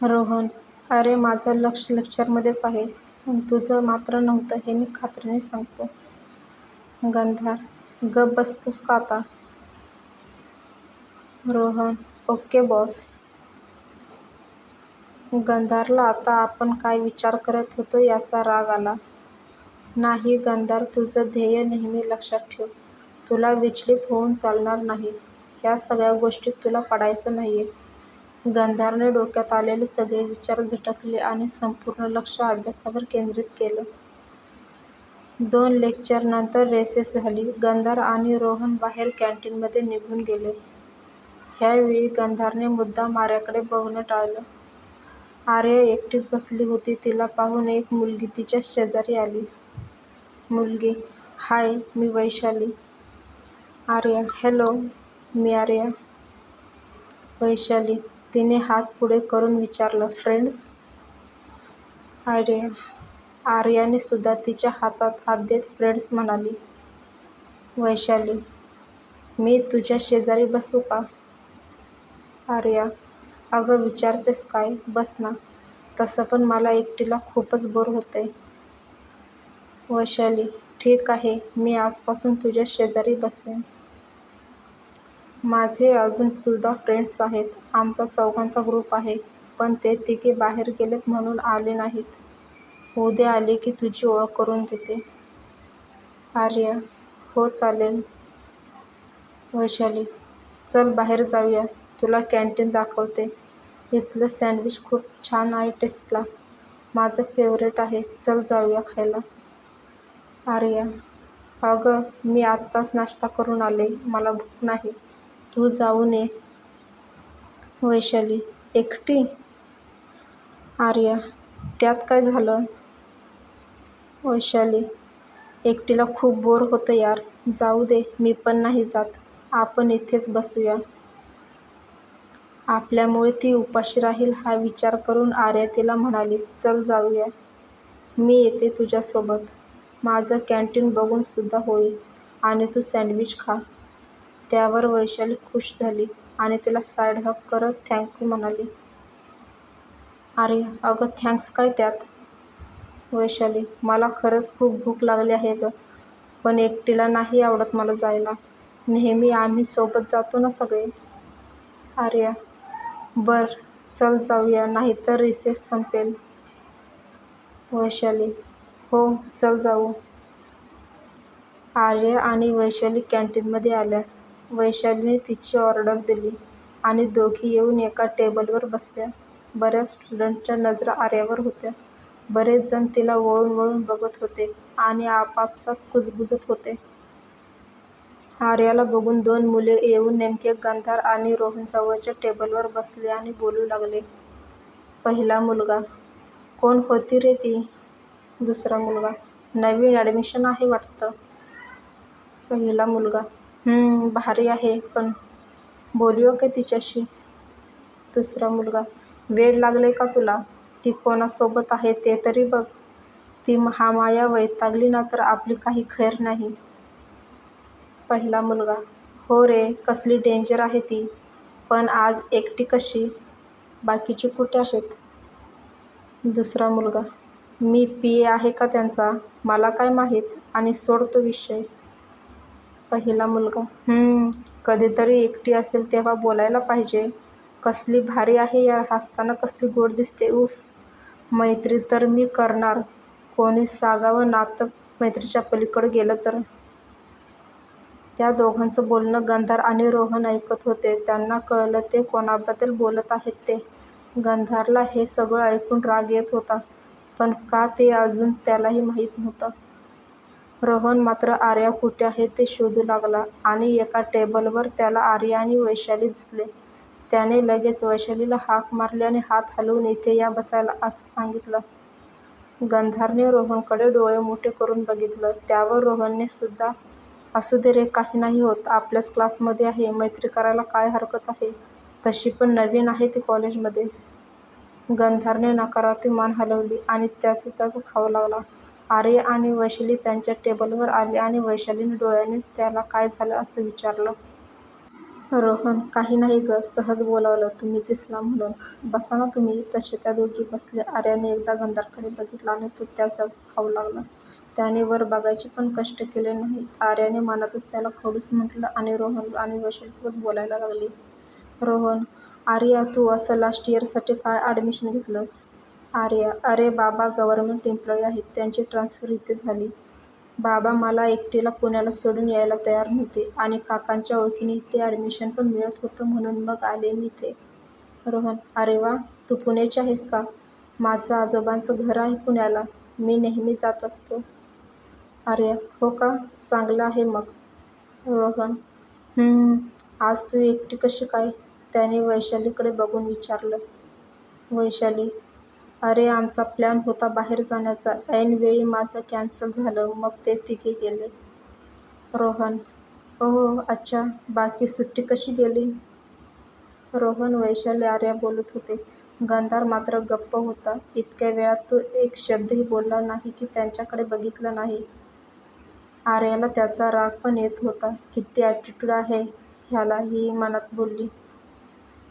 रोहन, अरे माझं लक्ष लेक्चरमध्येच आहे. तुझं मात्र नव्हतं हे मी खात्रीने सांगतो. गंधार, गप बसतोस का आता? Rohan, okay boss. गंधारला आता आपण काय विचार करत होतो याचा राग आला. नाही गंधार तुझं ध्येय नेहमी लक्षात ठेव. तुला विचलित होऊन चालणार नाही. या सगळ्या गोष्टीत तुला पडायचं नाही आहे गंधारने डोक्यात आलेले सगळे विचार झटकले आणि संपूर्ण लक्ष अभ्यासावर केंद्रित केलं. दोन लेक्चरनंतर रेसेस झाली. गंधार आणि रोहन बाहेर कॅन्टीनमध्ये निघून गेले. ह्यावेळी गंधारने मुद्दाम आर्याकडे बघणं टाळलं. आर्या एकटीच बसली होती. तिला पाहून एक मुलगी तिच्या शेजारी आली. मुलगी, हाय मी वैशाली. आर्या, हॅलो मी आर्या. वैशाली. तिने हात पुढे करून विचारलं, फ्रेंड्स? आर्या. आर्याने सुद्धा तिच्या हातात हात देत फ्रेंड्स म्हणाली. वैशाली. मी तुझ्या शेजारी बसू का? आर्या. अगं विचारतेस काय, बस ना. तसं पण मला एकटीला खूपच बोर होतंय. वैशाली. ठीक आहे मी आजपासून तुझ्या शेजारी बसेन. माझे अजून सुद्धा फ्रेंड्स आहेत. आमचा चौघांचा ग्रुप आहे. पण ते तिघे बाहेर गेलेत म्हणून आले नाहीत. उद्या आले की तुझी ओळख करून देते. आर्या. हो चालेल. वैशाली. चल बाहेर जाऊया. तुला कॅन्टीन दाखवते. इथलं सँडविच खूप छान आहे टेस्टला. माझं फेवरेट आहे. चल जाऊया खायला. आर्या. अगं मी आत्ताच नाश्ता करून आले. मला भूक नाही. तू जाऊन ये. वैशाली. एकटी? आर्या. त्यात काय झालं? वैशाली. एकटीला खूप बोर होतं यार. जाऊ दे मी पण नाही जात. आपण इथेच बसूया. आपल्यामुळे ती उपाशी राहील हा विचार करून आर्या तिला म्हणाली, चल जाऊया. मी येते तुझ्यासोबत. माझं कॅन्टीन बघून सुद्धा होईल आणि तू सँडविच खा. त्यावर वैशाली खूश झाली आणि तिला साईड हग करत थँक्यू म्हणाली. आर्या. अगं थँक्स काय त्यात? वैशाली. मला खरंच खूप भूक लागली आहे गं. पण एकटीला नाही आवडत मला जायला. नेहमी आम्ही सोबत जातो ना सगळे. आर्या. बरं चल जाऊया नाहीतर रिसेस संपेल. वैशाली. हो चल जाऊ. आर्या आणि वैशाली कॅन्टीनमध्ये आल्या. वैशालीने तिची ऑर्डर दिली आणि दोघी येऊन एका टेबलवर बसल्या. बऱ्याच स्टुडंट्सच्या नजरा आर्यावर होत्या. बरेच जण तिला वळून वळून बघत होते आणि आपापसात कुजबुजत होते. आर्याला बघून दोन मुले येऊन नेमके गंधार आणि रोहन जवळच्या टेबलवर बसले आणि बोलू लागले. पहिला मुलगा. कोण होती रे ती? दुसरा मुलगा. नवीन ॲडमिशन आहे वाटतं. पहिला मुलगा. भारी आहे पण बोलूया का तिच्याशी? दुसरा मुलगा. वेड लागले का तुला? ती कोणासोबत आहे ते तरी बघ. ती महामाया वैतागली ना तर आपली काही खैर नाही. पहिला मुलगा. हो रे कसली डेंजर आहे ती. पण आज एकटी कशी? बाकीची कुठे आहेत? दुसरा मुलगा. मी पी ए आहे का त्यांचा? मला काय माहीत आणि सोडतो विषय. पहिला मुलगा. कधीतरी एकटी असेल तेव्हा बोलायला पाहिजे. कसली भारी आहे यार हसताना कसली गोड दिसते उफ मैत्री तर मी करणार कोणी सागावं नातं मैत्रीच्या पलीकडे गेलं तर. त्या दोघांचं बोलणं गंधार आणि रोहन ऐकत होते. त्यांना कळलं ते कोणाबद्दल बोलत आहेत ते. गंधारला हे सगळं ऐकून राग येत होता. पण का ते अजून त्यालाही माहीत नव्हतं. रोहन मात्र आर्या कुठे आहे ते शोधू लागला आणि एका टेबलवर त्याला आर्या आणि वैशाली दिसले. त्याने लगेच वैशालीला हाक मारली आणि हात हलवून इथे या बसायला असं सांगितलं. गंधारने रोहनकडे डोळे मोठे करून बघितलं. त्यावर रोहनने सुद्धा असू दे रे काही नाही होत. आपल्याच क्लासमध्ये आहे. मैत्री करायला काय हरकत आहे. तशी पण नवीन आहे ती कॉलेजमध्ये. गंधारने नकारार्थी मान हलवली आणि त्याचं त्याचं खाऊ लागला. आर्य आणि वैशाली त्यांच्या टेबलवर आले आणि वैशालीने डोळ्यानेच त्याला काय झालं असं विचारलं. रोहन काही नाही ग सहज बोलावलं. तुम्ही दिसला म्हणून. बसा ना तुम्ही. तसे त्या दोघी बसले. आर्याने एकदा गंधारकडे बघितलं आणि तो त्याच त्याच खाऊ लागला. त्याने वर बघायचे पण कष्ट केले नाहीत. आर्याने मनातच त्याला खडूस म्हटलं आणि रोहन आणि वैशालीसोबत बोलायला लागली. रोहन आर्या तू असं लास्ट इयरसाठी काय ॲडमिशन घेतलंस? आर्या अरे बाबा गव्हर्मेंट एम्प्लॉई आहेत त्यांची ट्रान्सफर इथे झाली. बाबा मला एकटीला पुण्याला सोडून यायला तयार नव्हते आणि काकांच्या ओळखीने इथे ॲडमिशन पण मिळत होतं म्हणून मग आले मी इथे. रोहन अरे वा तू पुण्याची आहेस का? माझं आजोबांचं घर आहे पुण्याला. मी नेहमी जात असतो. आर्या हो का? चांगलं आहे मग. रोहन आज तू एकटी कशी काय? त्याने वैशालीकडे बघून विचारलं. वैशाली अरे आमचा प्लॅन होता बाहेर जाण्याचा. ऐनवेळी माझं कॅन्सल झालं मग ते तिघे गेले. रोहन हो अच्छा बाकी सुट्टी कशी गेली? रोहन वैशाली आर्या बोलत होते. गंधार मात्र गप्प होता. इतक्या वेळात तो एक शब्दही बोलला नाही की त्यांच्याकडे बघितलं नाही. आर्याला त्याचा राग पण येत होता. किती ॲटिट्यूड आहे ह्याला ही मनात बोलली.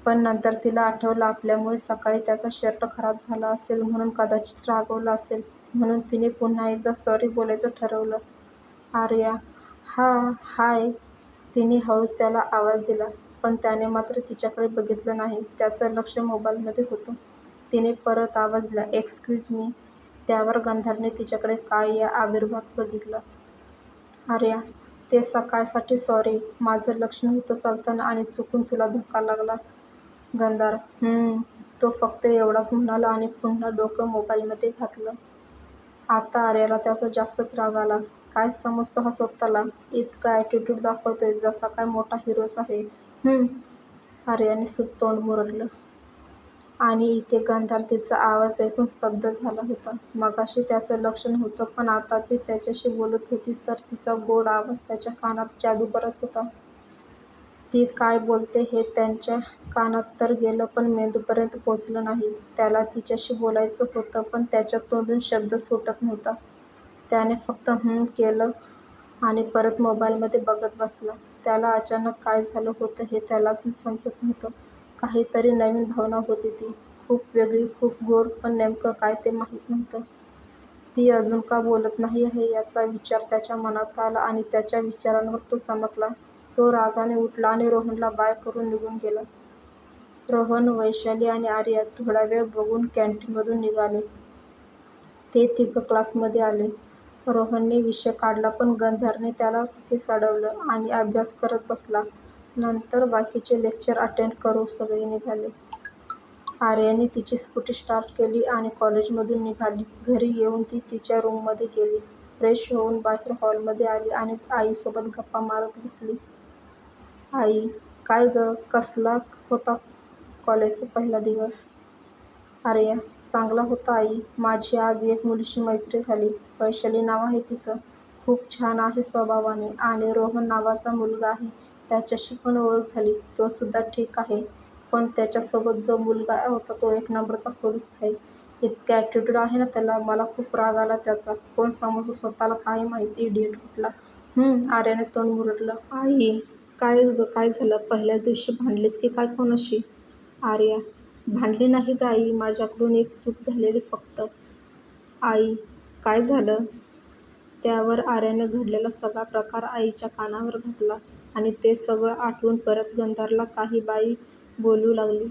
पण नंतर तिला आठवलं आपल्यामुळे सकाळी त्याचा शर्ट खराब झाला असेल म्हणून कदाचित रागवला असेल म्हणून तिने पुन्हा एकदा सॉरी बोलायचं ठरवलं. आर्या हा हाय. तिने हळूच त्याला आवाज दिला पण त्याने मात्र तिच्याकडे बघितलं नाही. त्याचं लक्ष मोबाईलमध्ये होतं. तिने परत आवाज दिला एक्सक्यूज मी त्यावर गंधारने तिच्याकडे काय या आविर्भाव बघितलं. आर्या ते सकाळसाठी सॉरी माझं लक्ष नव्हतं चालताना आणि चुकून तुला धक्का लागला. गंधार. तो फक्त एवढाच म्हणाला आणि पुन्हा डोकं मोबाईलमध्ये घातलं. आता आर्याला त्याचा जास्तच राग आला. काय समजतो हा स्वतःला? इतका ॲटिट्यूड दाखवतोय जसा काय मोठा हिरोच आहे. हम्म आर्याने सुत तोंड मुरडलं. आणि इथे गंधार तिचा आवाज ऐकून स्तब्ध झाला होता. मगाशी त्याचं लक्ष नव्हतं पण आता ती त्याच्याशी बोलत होती तर तिचा गोड आवाज त्याच्या कानात जादू करत होता. ती काय बोलते हे त्यांच्या कानात तर गेलं पण मेंदूपर्यंत पोचलं नाही. त्याला तिच्याशी बोलायचं होतं पण त्याच्या तोंडून शब्द सुटत नव्हता. त्याने फक्त हं केलं आणि परत मोबाईलमध्ये बघत बसला. त्याला अचानक काय झालं होतं हे त्यालाच समजत नव्हतं. काहीतरी नवीन भावना होती ती. खूप वेगळी खूप गोड पण नेमकं काय ते माहीत नव्हतं. ती अजून का बोलत नाही आहे याचा विचार त्याच्या मनात आला आणि त्याच्या विचारांवर तो चमकला. तो रागाने उठला आणि रोहनला बाय करून निघून गेला. रोहन वैशाली आणि आर्या थोडा वेळ बघून कॅन्टीनमधून निघाले. ते तिघं क्लासमध्ये आले. रोहनने विषय काढला पण गंधारने त्याला तिथेच अडवलं आणि अभ्यास करत बसला. नंतर बाकीचे लेक्चर अटेंड करू सगळे निघाले. आर्याने तिची स्कूटी स्टार्ट केली आणि कॉलेजमधून निघाली. घरी येऊन ती तिच्या रूममध्ये गेली. फ्रेश होऊन बाहेर हॉलमध्ये आली आणि आईसोबत गप्पा मारत बसली. आई काय ग? कसला होता कॉलेजचा पहिला दिवस? आर्या चांगला होता आई. माझी आज एक मुलीशी मैत्री झाली. वैशाली नाव आहे तिचं. खूप छान आहे स्वभावाने. आणि रोहन नावाचा मुलगा आहे. त्याच्याशी पण ओळख झाली. तो सुद्धा ठीक आहे. पण त्याच्यासोबत जो मुलगा होता तो एक नंबरचा खडूस आहे. इतका ॲटिट्यूड आहे ना त्याला. मला खूप राग आला त्याचा. कोण समजतो स्वतःला काय माहिती इडियट कुठला. हम्म आर्याने तोंड मुरडलं. आई काय ग काय झालं? पहिल्या दिवशी भांडलीस की काय कोणाशी? आर्या भांडली नाही ग आई. माझ्याकडून एक चूक झालेली फक्त. आई काय झालं? त्यावर आर्यानं घडलेला सगळा प्रकार आईच्या कानावर घातला आणि ते सगळं आठवून परत गंधारला काही बाई बोलू लागली.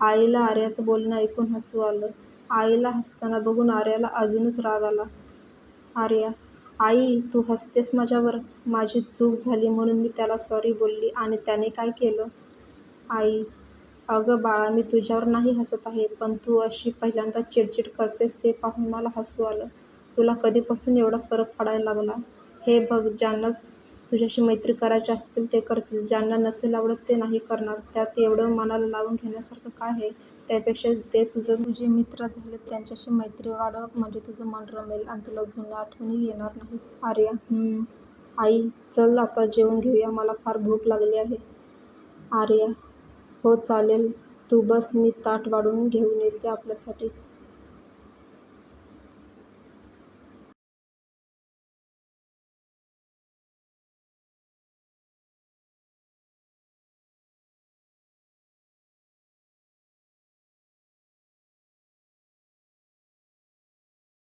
आईला आर्याचं बोलणं ऐकून हसू आलं. आईला हसताना बघून आर्याला अजूनच राग आला. आर्या आई तू हसतेस माझ्यावर. माझी चूक झाली म्हणून मी त्याला सॉरी बोलली आणि त्याने काय केलं? आई अगं बाळा मी तुझ्यावर नाही हसत आहे पण तू अशी पहिल्यांदा चिडचिड करतेस ते पाहून मला हसू आलं. तुला कधीपासून एवढा फरक पडायला लागला? हे बघ ज्यांना तुझ्याशी मैत्री करायचे असतील ते करतील. ज्यांना नसेल आवडत ते नाही करणार. त्यात एवढं मनाला लावून घेण्यासारखं काय आहे? त्यापेक्षा ते तुझं तुझे मित्र झाले त्यांच्याशी मैत्री वाढव. म्हणजे तुझं मन रमेल आणि तुला जुन्या आठवणी येणार नाही आर्या आई चल आता जेवण घेऊया. मला फार भूक लागली आहे. आर्या हो चालेल. तू बस. मी ताट वाढून घेऊन येते आपल्यासाठी.